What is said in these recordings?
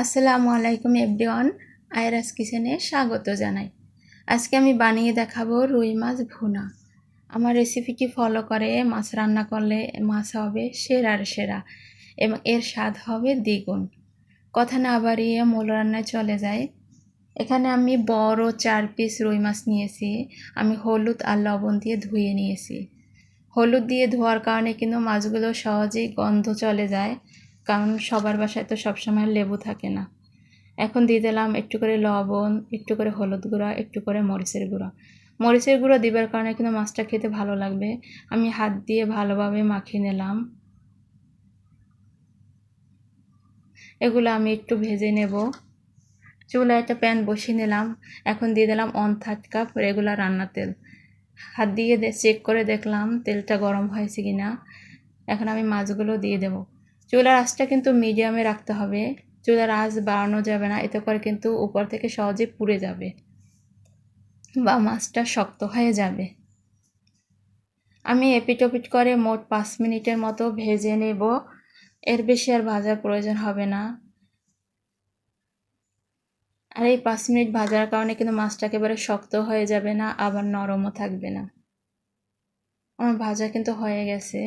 আসসালামু আলাইকুম এভরিওয়ান, আয়রাস কিচেনে স্বাগত জানাই। আজকে আমি বানিয়ে দেখাবো রুই মাছ ভুনা। আমার রেসিপিটি ফলো করে, মাছ রান্না করলে মাছ হবে সেরার সেরা, এবং এর স্বাদ হবে দ্বিগুণ। কথা না বাড়িয়ে মূল রান্নায় চলে যায় এখানে আমি বড় চার পিস রুই মাছ নিয়েছি, আমি হলুদ আর লবণ দিয়ে ধুয়ে নিয়েছি। হলুদ দিয়ে ধোয়ার কারণে কিন্তু মাছগুলো সহজেই গন্ধ চলে যায় কারণ সবার বাসায় তো সবসময় লেবু থাকে না। এখন দিয়ে দিলাম একটু করে লবণ, একটু করে হলুদ গুঁড়া, একটু করে মরিচের গুঁড়া। মরিচের গুঁড়ো দিবার কারণে কিন্তু মাছটা খেতে ভালো লাগবে। আমি হাত দিয়ে ভালোভাবে মাখিয়ে নিলাম। এগুলো আমি একটু ভেজে নেব। চুলা একটা প্যান বসিয়ে নিলাম। এখন দিয়ে দিলাম অন থার্ড কাপ রেগুলার রান্নার তেল। হাত দিয়ে চেক করে দেখলাম তেলটা গরম হয়েছে কি না এখন আমি মাছগুলো দিয়ে দেবো। চুলার আঁচটা কিন্তু মিডিয়ামে রাখতে হবে। চুলার আঁচ বাড়ানো যাবে না, এতে করে কিন্তু উপর থেকে সহজে পুড়ে যাবে বা মাছটা শক্ত হয়ে যাবে। আমি এপিটোপিট করে মোট পাঁচ মিনিটের মতো ভেজে নেব। এর বেশি আর ভাজার প্রয়োজন হবে না। আর এই পাঁচ মিনিট ভাজার কারণে কিন্তু মাছটা একেবারে শক্ত হয়ে যাবে না, আবার নরমও থাকবে না। আমার ভাজা কিন্তু হয়ে গেছে।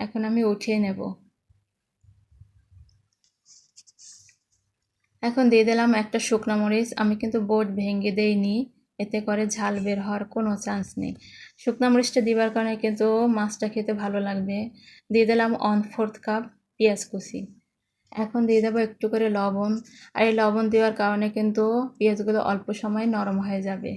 এখন আমি উঠিয়ে নেব। এখন দিয়ে দিলাম একটা শুকনো মরিচ। আমি কিন্তু বোট ভেঙে দেইনি, এতে করে ঝাল বের হওয়ার কোনো চান্স নেই। শুকনো মরিচটা দিবার কারণে কিন্তু মাছটা খেতে ভালো লাগবে। দিয়ে দিলাম ওয়ান ফোর্থ কাপ পেঁয়াজ কুচি। এখন দিয়ে দেবো একটু করে লবণ। আর এই লবণ দেওয়ার কারণে কিন্তু পেঁয়াজগুলো অল্প সময় নরম হয়ে যাবে।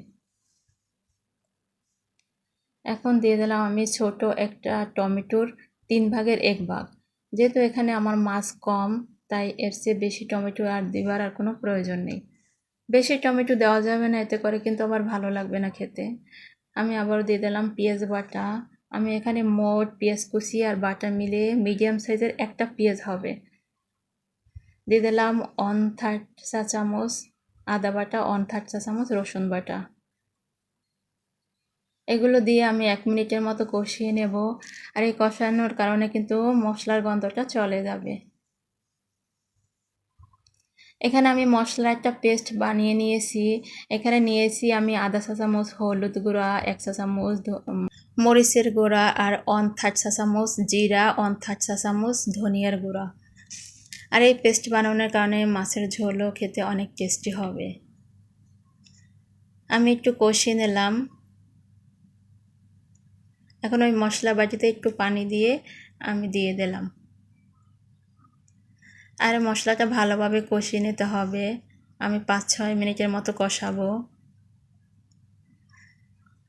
এখন দিয়ে দিলাম আমি ছোট একটা টমেটোর তিন ভাগের এক ভাগ। যেহেতু এখানে আমার মাছ কম, তাই এর চেয়ে বেশি টমেটো আর দেবার আর কোনো প্রয়োজন নেই। বেশি টমেটো দেওয়া যাবে না, এতে করে কিন্তু আবার ভালো লাগবে না খেতে। আমি আবার দিয়ে দিলাম পেঁয়াজ বাটা। আমি এখানে মোট পেঁয়াজ কুচি আর বাটা মিলে মিডিয়াম সাইজের একটা পেঁয়াজ হবে। দিয়ে দিলাম ওয়ান থার্ড চা চামচ আদা বাটা ওয়ান থার্ড চা চামচ রসুন বাটা। এগুলো দিয়ে আমি এক মিনিটের মতো কষিয়ে নেব। আর এই কষানোর কারণে কিন্তু মশলার গন্ধটা চলে যাবে। এখানে আমি মশলা একটা পেস্ট বানিয়ে নিয়েছি। এখানে নিয়েছি আমি আদা চা চামচ হলুদ গুঁড়া, এক চা চামচ মরিচের গুঁড়া আর অন থার্ড চা চামচ জিরা অন থার্ড চা চামচ ধনিয়ার গুঁড়া। আর এই পেস্ট বানানোর কারণে মাছের ঝোলও খেতে অনেক টেস্টি হবে। আমি একটু কষিয়ে নিলাম। এখন ওই মশলা বাটিতে একটু পানি দিয়ে আমি দিয়ে দিলাম। আর মশলাটা ভালোভাবে কষিয়ে নিতে হবে। আমি পাঁচ ছয় মিনিটের মতো কষাবো।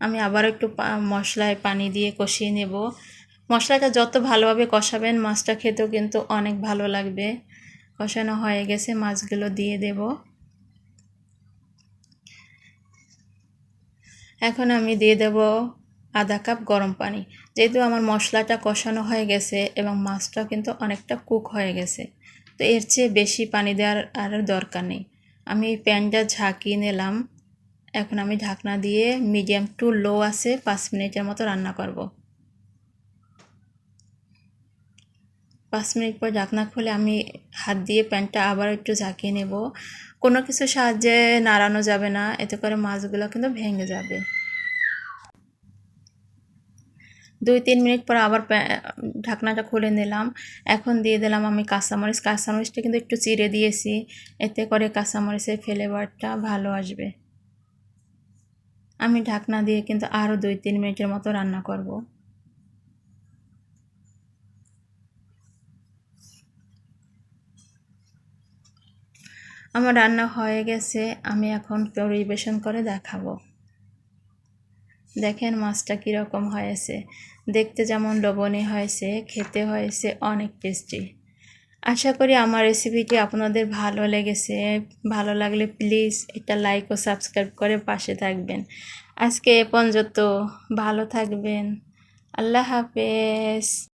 আমি আবার একটু মশলায় পানি দিয়ে কষিয়ে নেব। মশলাটা যত ভালোভাবে কষাবেন, মাছটা খেতেও কিন্তু অনেক ভালো লাগবে। কষানো হয়ে গেছে, মাছগুলো দিয়ে দেব। এখন আমি দিয়ে দেব আধা কাপ গরম পানি। যেহেতু আমার মশলাটা কষানো হয়ে গেছে এবং মাছটাও কিন্তু অনেকটা কুক হয়ে গেছে, তো এর চেয়ে বেশি পানি দেওয়ার আর দরকার নেই। আমি প্যানটা ঝাঁকিয়ে নিলাম। এখন আমি ঢাকনা দিয়ে মিডিয়াম টু লো আছে পাঁচ মিনিটের মতো রান্না করব। পাঁচ মিনিট পর ঢাকনা খুলে আমি হাত দিয়ে প্যানটা আবার একটু ঝাঁকিয়ে নেব। কোনো কিছু সাহায্যে নাড়ানো যাবে না, এতে করে মাছগুলো কিন্তু ভেঙে যাবে। দুই তিন মিনিট পর আবার ঢাকনাটা খুলে নিলাম। এখন দিয়ে দিলাম আমি কাঁচামরিচ। কাঁচামরিচটা কিন্তু একটু চিড়ে দিয়েছি। এতে করে কাঁচামরিচের ফ্লেভারটা ভালো আসবে। আমি ঢাকনা দিয়ে কিন্তু আরও দুই তিন মিনিটের মতো রান্না করব। আমার রান্না হয়ে গেছে। আমি এখন পরিবেশন করে দেখাবো। দেখেন মাছটা কীরকম হয়েছে। দেখতে যেমন লবণী হয়েছে, খেতে হয়েছে, অনেক টেস্টি আশা করি আমার রেসিপিটি আপনাদের ভালো লেগেছে। ভালো লাগলে প্লিজ এটা লাইক ও সাবস্ক্রাইব করে পাশে থাকবেন। আজকে এ পর্যন্ত ভালো থাকবেন। আল্লাহ হাফেজ।